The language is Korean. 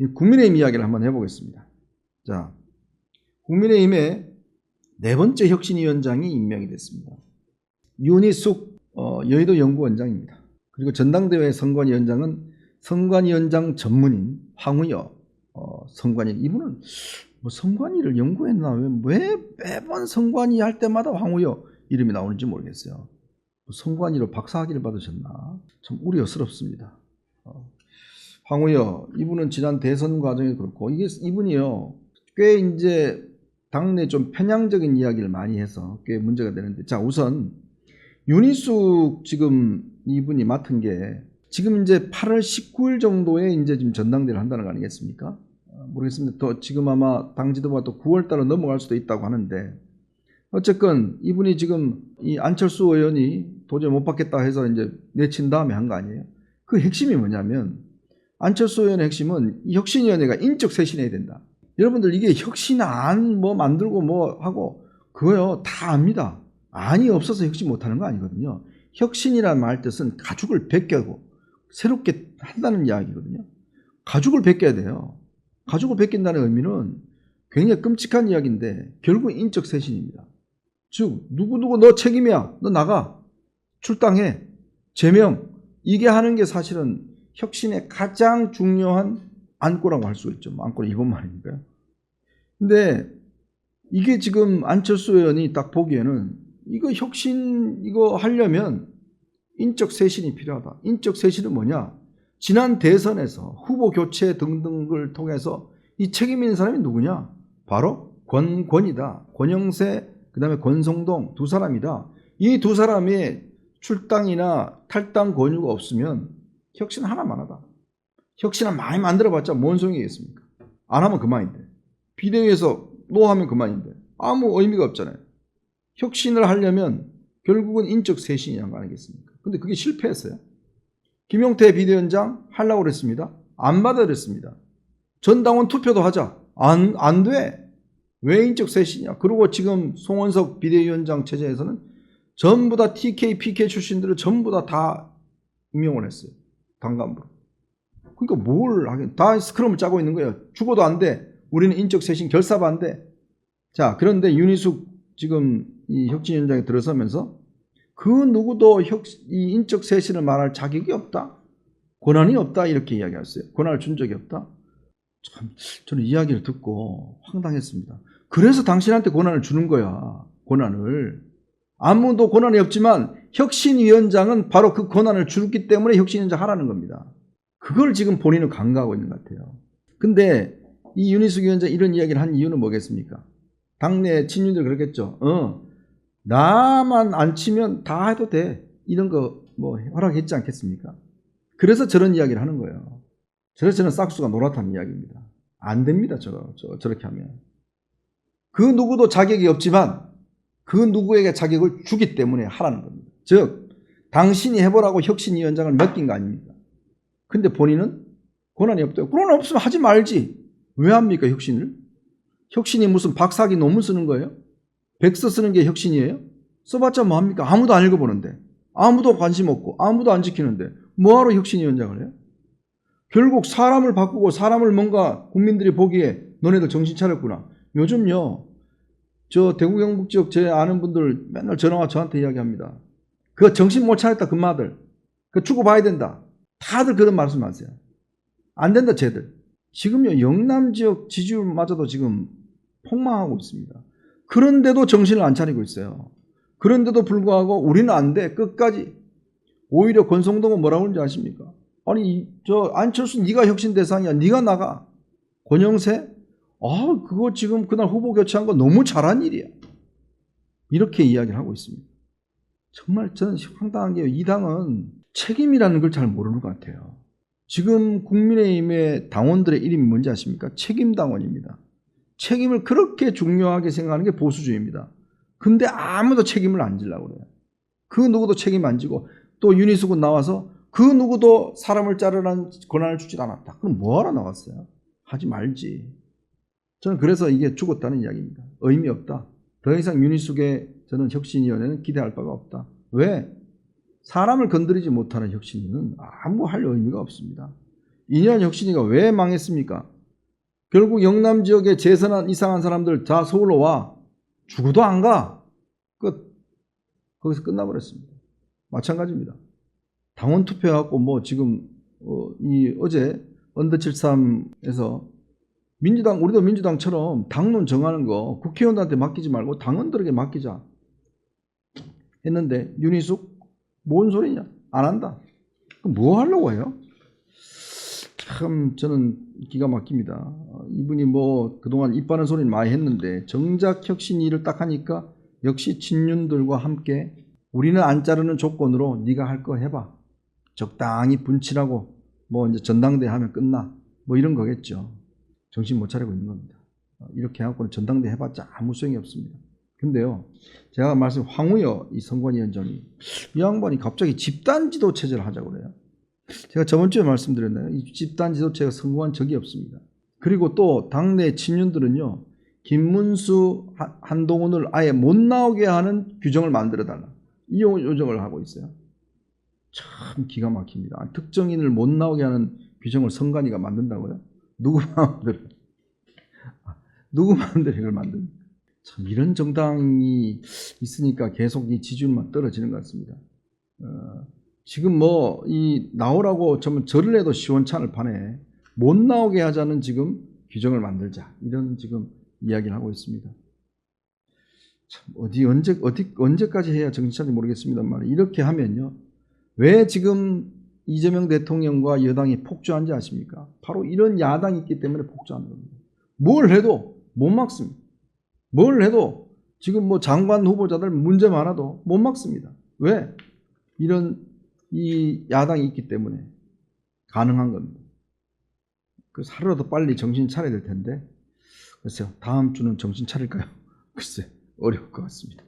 이 국민의힘 이야기를 한번 해보겠습니다. 자, 국민의힘의 네 번째 혁신위원장이 임명이 됐습니다. 윤희숙 어, 여의도 연구원장입니다. 그리고 전당대회 선관위원장은 선관위원장 전문인 황우여 어, 선관위 이분은 뭐 선관위를 연구했나 왜, 왜 매번 선관위 할 때마다 황우여 이름이 나오는지 모르겠어요. 뭐 선관위로 박사학위를 받으셨나 참 우려스럽습니다. 어, 황우여 이분은 지난 대선 과정에 그렇고 이게 이분이요 꽤 이제 당내 좀 편향적인 이야기를 많이 해서 꽤 문제가 되는데 자 우선 윤희숙 지금 이분이 맡은 게 지금 이제 8월 19일 정도에 이제 지금 전당대회를 한다는 거 아니겠습니까? 어, 모르겠습니다. 또 지금 아마 당 지도부가 또 9월 달로 넘어갈 수도 있다고 하는데 어쨌건 이분이 지금 이 안철수 의원이 도저히 못 받겠다 해서 이제 내친 다음에 한 거 아니에요? 그 핵심이 뭐냐면 안철수 의원의 핵심은 이 혁신위원회가 인적 쇄신해야 된다. 여러분들 이게 혁신 안 뭐 만들고 뭐 하고 그거요 다 압니다. 안이 없어서 혁신 못하는 거 아니거든요. 혁신이란 말 뜻은 가죽을 벗겨고 새롭게 한다는 이야기거든요. 가죽을 벗겨야 돼요. 가죽을 벗긴다는 의미는 굉장히 끔찍한 이야기인데 결국 인적 쇄신입니다. 즉 누구누구 너 책임이야. 너 나가. 출당해. 제명. 이게 하는 게 사실은 혁신의 가장 중요한 안고라고 할 수 있죠. 뭐 안고는 이것만이니까요. 근데 이게 지금 안철수 의원이 딱 보기에는 이거 혁신 이거 하려면 인적 쇄신이 필요하다. 인적 쇄신은 뭐냐? 지난 대선에서 후보 교체 등등을 통해서 이 책임 있는 사람이 누구냐? 바로 권권이다. 권영세 그다음에 권성동 두 사람이다. 이 두 사람의 출당이나 탈당 권유가 없으면 혁신 하나만 하다. 혁신을 많이 만들어봤자 뭔 소용이겠습니까? 안 하면 그만인데. 비대위에서 노하면 그만인데. 아무 의미가 없잖아요. 혁신을 하려면 결국은 인적 쇄신이란 거 아니겠습니까? 근데 그게 실패했어요. 김용태 비대위원장 하려고 그랬습니다. 안 받아들였습니다. 전당원 투표도 하자. 안, 안 돼. 왜 인적 쇄신이야? 그리고 지금 송원석 비대위원장 체제에서는 전부 다 TK, PK 출신들을 전부 다 다 임명을 했어요. 당간부로. 그러니까 뭘 하긴 다 스크럼을 짜고 있는 거예요. 죽어도 안 돼. 우리는 인적 쇄신 안 돼. 자, 그런데 윤희숙 지금 이 혁신위원장에 들어서면서 그 누구도 혁, 이 인적 쇄신을 말할 자격이 없다. 권한이 없다. 이렇게 이야기했어요. 권한을 준 적이 없다. 참, 저는 이야기를 듣고 황당했습니다. 그래서 당신한테 권한을 주는 거야. 권한을. 아무도 권한이 없지만 혁신위원장은 바로 그 권한을 주기 때문에 혁신위원장 하라는 겁니다. 그걸 지금 본인은 간과하고 있는 것 같아요. 근데 이 윤희숙 위원장 이런 이야기를 한 이유는 뭐겠습니까? 당내 친윤들 그러겠죠. 어, 나만 안 치면 다 해도 돼. 이런 거 뭐 허락했지 않겠습니까? 그래서 저런 이야기를 하는 거예요. 그래서 저는 싹수가 노랗다는 이야기입니다. 안 됩니다. 저, 저, 저렇게 하면. 그 누구도 자격이 없지만 그 누구에게 자격을 주기 때문에 하라는 겁니다. 즉, 당신이 해보라고 혁신위원장을 맡긴 거 아닙니까? 근데 본인은 권한이 없대요. 권한 없으면 하지 말지. 왜 합니까, 혁신을? 혁신이 무슨 박사학위 논문 쓰는 거예요? 백서 쓰는 게 혁신이에요? 써봤자 뭐합니까? 아무도 안 읽어보는데. 아무도 관심 없고, 아무도 안 지키는데. 뭐하러 혁신위원장을 해요? 결국 사람을 바꾸고 사람을 뭔가 국민들이 보기에 너네들 정신 차렸구나. 요즘요, 저 대구 경북 지역 제 아는 분들 맨날 전화와 저한테 이야기합니다. 그 정신 못 차렸다, 금마들. 그 주고 봐야 된다. 다들 그런 말씀 하세요. 안 된다, 쟤들. 지금요, 영남 지역 지지율마저도 지금 폭망하고 있습니다. 그런데도 정신을 안 차리고 있어요. 그런데도 불구하고 우리는 안 돼. 끝까지. 오히려 권성동은 뭐라고 하는지 아십니까? 아니, 저 안철수 네가 혁신 대상이야. 네가 나가. 권영세? 아, 그거 지금 그날 후보 교체한 거 너무 잘한 일이야. 이렇게 이야기를 하고 있습니다. 정말 저는 황당한 게 이 당은 책임이라는 걸 잘 모르는 것 같아요. 지금 국민의힘의 당원들의 이름이 뭔지 아십니까? 책임당원입니다. 책임을 그렇게 중요하게 생각하는 게 보수주의입니다. 근데 아무도 책임을 안 지려고 그래요. 그 누구도 책임 안 지고 또 윤희숙은 나와서 그 누구도 사람을 자르라는 권한을 주지 않았다. 그럼 뭐하러 나왔어요? 하지 말지. 저는 그래서 이게 죽었다는 이야기입니다. 의미 없다. 더 이상 윤희숙의 저는 혁신위원회는 기대할 바가 없다. 왜? 사람을 건드리지 못하는 혁신위는 아무 할 의미가 없습니다. 이년 혁신이가 왜 망했습니까? 결국 영남 지역에 재선한 이상한 사람들 다 서울로 와 죽어도 안 가. 끝. 거기서 끝나버렸습니다. 마찬가지입니다. 당원 투표해갖고 뭐 지금 어, 이 어제 언더 73에서 민주당 우리도 민주당처럼 당론 정하는 거 국회의원들한테 맡기지 말고 당원들에게 맡기자 했는데 윤희숙 뭔 소리냐 안 한다. 그럼 뭐 하려고 해요? 참 저는 기가 막힙니다. 어, 이분이 뭐 그동안 이빠른 소리는 많이 했는데 정작 혁신 일을 딱 하니까 역시 친윤들과 함께 우리는 안 자르는 조건으로 네가 할 거 해봐. 적당히 분칠하고 뭐 이제 전당대 하면 끝나. 뭐 이런 거겠죠. 정신 못 차리고 있는 겁니다. 어, 이렇게 해갖고는 전당대 해봤자 아무 소용이 없습니다. 근데요, 제가 말씀 황우여 이 선관위원장이 이 양반이 갑자기 집단 지도 체제를 하자고 그래요. 제가 저번 주에 말씀드렸나요? 이 집단 지도체가 성공한 적이 없습니다. 그리고 또 당내 친윤들은요, 김문수, 한- 한동훈을 아예 못 나오게 하는 규정을 만들어 달라. 이 요- 요정을 하고 있어요. 참 기가 막힙니다. 아니, 특정인을 못 나오게 하는 규정을 선관위가 만든다고요? 누구 마음대로? 아, 누구 마음대로 이걸 만듭니까? 참 이런 정당이 있으니까 계속 이 지지율만 떨어지는 것 같습니다. 어, 지금 뭐 이 나오라고 전부 절을 해도 시원찮을 판에 못 나오게 하자는 지금 규정을 만들자 이런 지금 이야기를 하고 있습니다. 참 어디 언제 어디 언제까지 해야 차릴지 모르겠습니다만 이렇게 하면요 왜 지금 이재명 대통령과 여당이 폭주한지 아십니까? 바로 이런 야당이 있기 때문에 폭주하는 겁니다. 뭘 해도 못 막습니다. 뭘 해도 지금 뭐 장관 후보자들 문제 많아도 못 막습니다. 왜? 이런 이 야당이 있기 때문에 가능한 겁니다. 그 하루라도 빨리 정신 차려야 될 텐데 글쎄요 다음 주는 정신 차릴까요? 글쎄 어려울 것 같습니다.